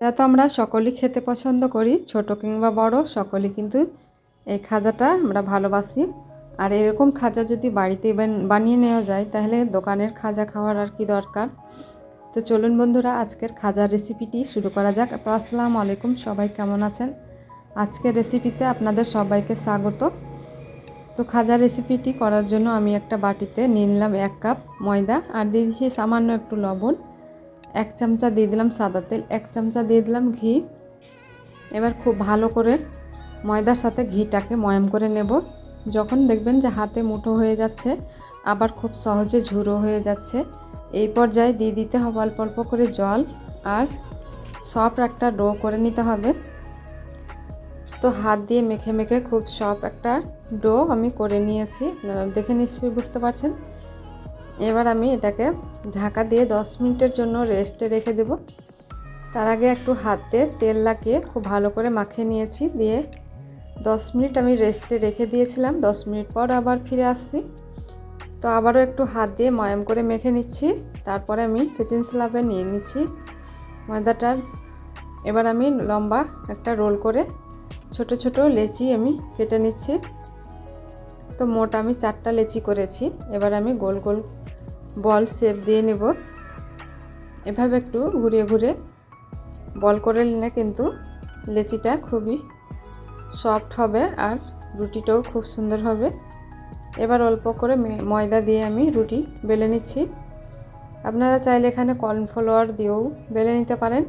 এটা তো আমরা সকলেই খেতে পছন্দ করি, ছোট কিংবা বড়, সকলেই কিন্তু এই খাজাটা আমরা ভালোবাসি। আর এরকম খাজা যদি বাড়িতে বানিয়ে নেওয়া যায়, তাহলে দোকানের খাজা খাওয়ার আর কি দরকার। তো চলুন বন্ধুরা, আজকের খাজার রেসিপিটি শুরু করা যাক। তো আসসালামু আলাইকুম, সবাই কেমন আছেন? আজকের রেসিপিতে আপনাদের সবাইকে স্বাগত। তো খাজা রেসিপিটি করার জন্য আমি একটা বাটিতে নিয়ে নিলাম এক কাপ ময়দা, আর দিয়ে দিচ্ছি সামান্য একটু লবণ। এক চামচা দিয়ে দিলাম সাদা তেল, এক চামচা দিয়ে দিলাম ঘি। এবার খুব ভালো করে ময়দার সাথে ঘিটাকে ময়াম করে নেব। যখন দেখবেন যে হাতে মুঠো হয়ে যাচ্ছে, আবার খুব সহজে ঝুরো হয়ে যাচ্ছে, এই পর্যায়ে দিয়ে দিতে হবে অল্প অল্প করে জল আর সফট একটা ডো করে নিতে হবে। তো হাত দিয়ে মেখে মেখে খুব সফট একটা ডো আমি করে নিয়েছি। আপনারা দেখে নিশ্চয়ই বুঝতে পারছেন। এবার আমি এটাকে ঢাকা দিয়ে 10 মিনিটের জন্য রেস্টে রেখে দেব। তার আগে একটু হাতে তেল লাগিয়ে খুব ভালো করে মাখিয়ে নিয়েছি। দিয়ে 10 মিনিট আমি রেস্টে রেখে দিয়েছিলাম। 10 মিনিট পর আবার ফিরে আসছি। তো আবারও একটু হাত দিয়ে ময়াম করে মেখে নিচ্ছি। তারপরে আমি কিচেন স্ল্যাবে নিয়ে নিচ্ছি ময়দাটার। এবার আমি লম্বা একটা রোল করে ছোট ছোট লেচি আমি কেটে নিচ্ছি। তো মোট আমি চারটা লেচি করেছি। এবার আমি গোল গোল বল শেপ দিয়ে নেব। এভাবে একটু ঘুরিয়ে ঘুরে বল করে নিলে কিন্তু লেচিটা খুবই সফট হবে আর রুটিটাও খুব সুন্দর হবে। এবার অল্প করে ময়দা দিয়ে আমি রুটি বেলে নিচ্ছি। আপনারা চাইলে এখানে কর্নফ্লাওয়ার দিয়েও বেলে নিতে পারেন।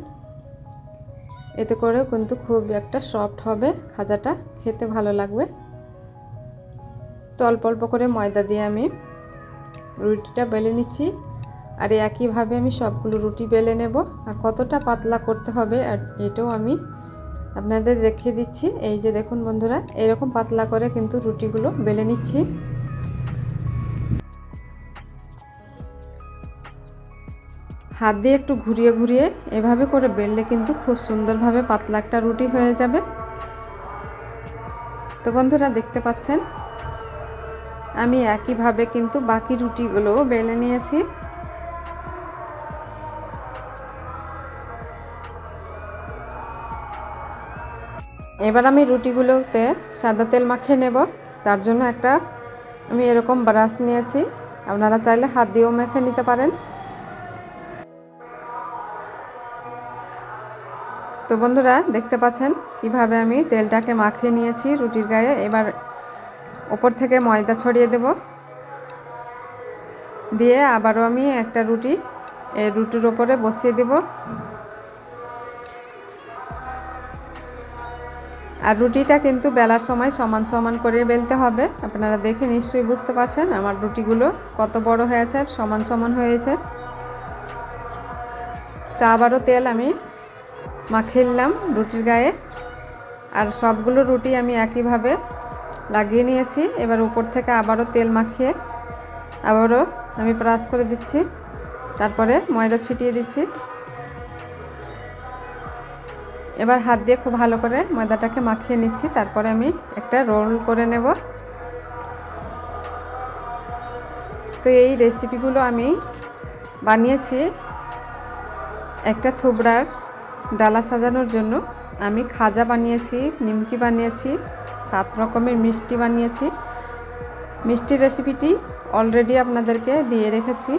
এতে করেও কিন্তু খুব একটা সফট হবে, খাজাটা খেতে ভালো লাগবে। তো অল্প অল্প করে ময়দা দিয়ে আমি রুটিটা বেলে নিচ্ছি। আর একইভাবে আমি সবগুলো রুটি বেলে নেব। আর কতটা পাতলা করতে হবে আর এটাও আমি আপনাদের দেখিয়ে দিচ্ছি। এই যে দেখুন বন্ধুরা, এরকম পাতলা করে কিন্তু রুটিগুলো বেলে নিচ্ছি। হাত দিয়ে একটু ঘুরিয়ে ঘুরিয়ে এভাবে করে বেললে কিন্তু খুব সুন্দরভাবে পাতলা একটা রুটি হয়ে যাবে। তো বন্ধুরা, দেখতে পাচ্ছেন? আমি একইভাবে কিন্তু বাকি রুটিগুলো বেলে নিয়েছি। এবার আমি রুটিগুলোতে সাদা তেল মাখিয়ে নেব। তার জন্য একটা আমি এরকম ব্রাশ নিয়েছি। আপনারা চাইলে হাত দিয়েও মেখে নিতে পারেন। তো বন্ধুরা, দেখতে পাচ্ছেন কীভাবে আমি তেলটাকে মাখিয়ে নিয়েছি রুটির গায়ে। এবার ওপর থেকে ময়দা ছড়িয়ে দেব। দিয়ে আবারও আমি একটা রুটি, এই রুটির ওপরে বসিয়ে দেব। আর রুটিটা কিন্তু বেলার সময় সমান সমান করে বেলতে হবে। আপনারা দেখে নিশ্চয়ই বুঝতে পারছেন আমার রুটিগুলো কত বড় হয়েছে, সমান সমান হয়েছে। তা আবারও তেল আমি মাখিয়ে রুটির গায়ে। আর সবগুলো রুটি আমি একইভাবে লাগিয়ে নিয়েছি। এবার উপর থেকে আবারও তেল মাখিয়ে আবারও আমি ব্রাশ করে দিচ্ছি। তারপরে ময়দা ছিটিয়ে দিচ্ছি। এবার হাত দিয়ে খুব ভালো করে ময়দাটাকে মাখিয়ে নিচ্ছি। তারপরে আমি একটা রোল করে নেব। তো এই রেসিপিগুলো আমি বানিয়েছি একটা থুবড়ার ডালা সাজানোর জন্য। আমি খাজা বানিয়েছি, নিমকি বানিয়েছি সাত রকমের মিষ্টি বানিয়েছি। মিষ্টি রেসিপিটি অলরেডি আপনাদেরকে দিয়ে রেখেছি।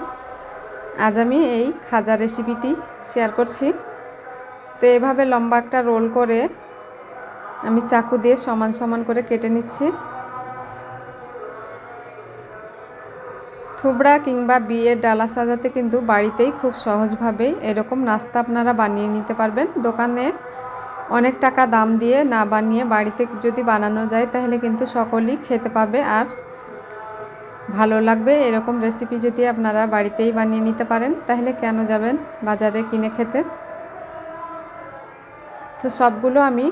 আজ আমি এই খাজা রেসিপিটি শেয়ার করছি। তো এভাবে লম্বা একটা রোল করে আমি চাকু দিয়ে সমান সমান করে কেটে নিচ্ছি। থুবড়া কিংবা বিয়ের ডালা সাজাতে কিন্তু বাড়িতেই খুব সহজভাবেই এরকম নাস্তা আপনারা বানিয়ে নিতে পারবেন। দোকানে অনেক টাকা দাম দিয়ে না বানিয়ে বাড়িতে যদি বানানো যায়, তাহলে কিন্তু সকলেই খেতে পাবে আর ভালো লাগবে। এরকম রেসিপি যদি আপনারা বাড়িতেই বানিয়ে নিতে পারেন, তাহলে কেন যাবেন বাজারে কিনে খেতে? তো সবগুলো আমি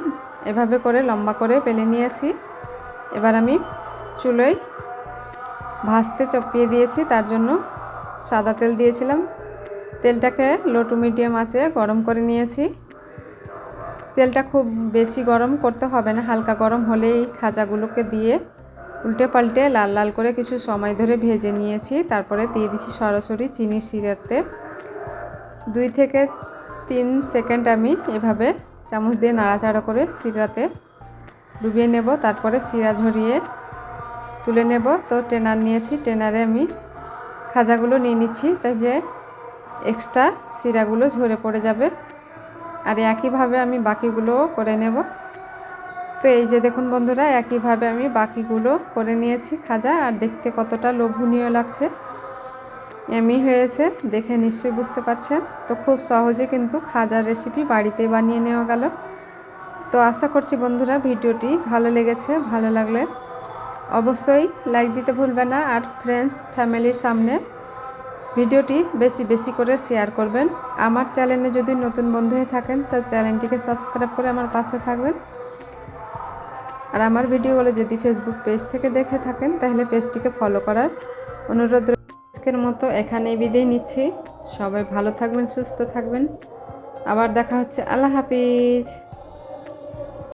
এভাবে করে লম্বা করে পেলে নিয়েছি। এবার আমি চুলোয় ভাজতে চপিয়ে দিয়েছি, তার জন্য সাদা তেল দিয়েছিলাম। তেলটাকে লো টু মিডিয়াম আছে গরম করে নিয়েছি। তেলটা খুব বেশি গরম করতে হবে না, হালকা গরম হলেই খাজাগুলোকে দিয়ে উল্টে পাল্টে লাল লাল করে কিছু সময় ধরে ভেজে নিয়েছি। তারপরে দিয়ে দিচ্ছি সরাসরি চিনির সিরাতে দুই থেকে তিন সেকেন্ড আমি এভাবে চামচ দিয়ে নাড়াচাড়া করে শিরাতে ডুবিয়ে নেব। তারপরে শিরা ঝরিয়ে তুলে নেব। তো টেনার নিয়েছি, টেনারে আমি খাজাগুলো নিয়ে নিচ্ছি। তাই যে এক্সট্রা শিরাগুলো ঝরে পড়ে যাবে। আর একইভাবে আমি বাকিগুলো করে নেব। তো এই যে দেখুন বন্ধুরা, একইভাবে আমি বাকিগুলো করে নিয়েছি খাজা, আর দেখতে কতটা লোভনীয় লাগছে। এমই হয়েছে, দেখে নিশ্চয়ই বুঝতে পারছেন। তো খুব সহজে কিন্তু খাজার রেসিপি বাড়িতে বানিয়ে নেওয়া গেল। তো আশা করছি বন্ধুরা ভিডিওটি ভালো লেগেছে, ভালো লাগলে অবশ্যই লাইক দিতে ভুলবে না। আর ফ্রেন্ডস ফ্যামিলির সামনে ভিডিওটি বেশি বেশি করে শেয়ার করবেন। আমার চ্যানেলে যদি নতুন বন্ধু হয়ে থাকেন, তো চ্যানেলটিকে সাবস্ক্রাইব করে আমার পাশে থাকবেন। আর আমার ভিডিওগুলো যদি ফেসবুক পেজ থেকে দেখে থাকেন, তাহলে পেজটিকে ফলো করার অনুরোধ আজকের মতো এখানেই বিদায় নিচ্ছি। সবাই ভালো থাকবেন, সুস্থ থাকবেন। আবার দেখা হচ্ছে। আল্লাহ হাফিজ।